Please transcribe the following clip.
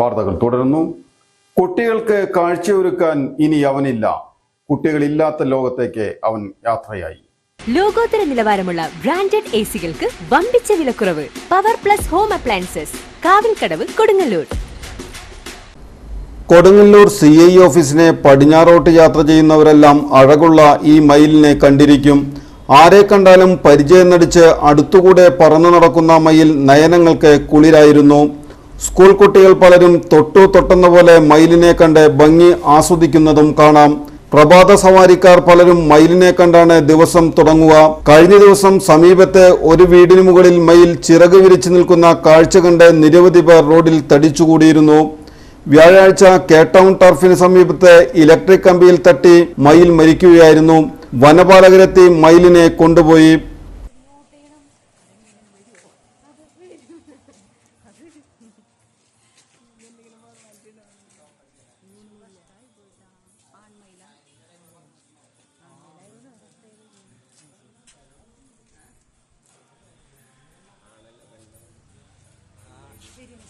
വാർത്തകൾ തുടരുന്നു. കുട്ടികൾക്ക് കാഴ്ചയൊരുക്കാൻ ഇനി അവനില്ല. കുട്ടികളില്ലാത്ത ലോകത്തേക്ക് അവൻ യാത്രയായി. ലോകോത്തര നിലവാരമുള്ള ബ്രാൻഡഡ് എ സികൾക്ക് വമ്പിച്ച വിലക്കുറവ്. Power plus home appliances Kavilkadavu Kodungallur. Kodungallur C I ഓഫീസിനെ പടിഞ്ഞാറോട്ട് യാത്ര ചെയ്യുന്നവരെല്ലാം അഴകുള്ള ഈ മയിലിനെ കണ്ടിരിക്കും. ആരെ കണ്ടാലും പരിചയം നടിച്ച് അടുത്തുകൂടെ പറന്നു നടക്കുന്ന മയിൽ നയനങ്ങൾക്ക് കുളിരായിരുന്നു. സ്കൂൾ കുട്ടികൾ പലരും തൊട്ടു തൊട്ടെന്ന പോലെ മയിലിനെ കണ്ട് ഭംഗി ആസ്വദിക്കുന്നതും കാണാം. പ്രഭാത സവാരിക്കാർ പലരും മയിലിനെ കണ്ടാണ് ദിവസം തുടങ്ങുക. കഴിഞ്ഞ ദിവസം സമീപത്തെ ഒരു വീടിനു മുകളിൽ മയിൽ ചിറക് വിരിച്ചു നിൽക്കുന്ന കാഴ്ച കണ്ട് നിരവധി പേർ റോഡിൽ തടിച്ചുകൂടിയിരുന്നു. വ്യാഴാഴ്ച കേട്ടൗൺ ടർഫിന് സമീപത്തെ ഇലക്ട്രിക് കമ്പിയിൽ തട്ടി മയിൽ മരിക്കുകയായിരുന്നു. വനപാലകരെത്തി മയിലിനെ കൊണ്ടുപോയി.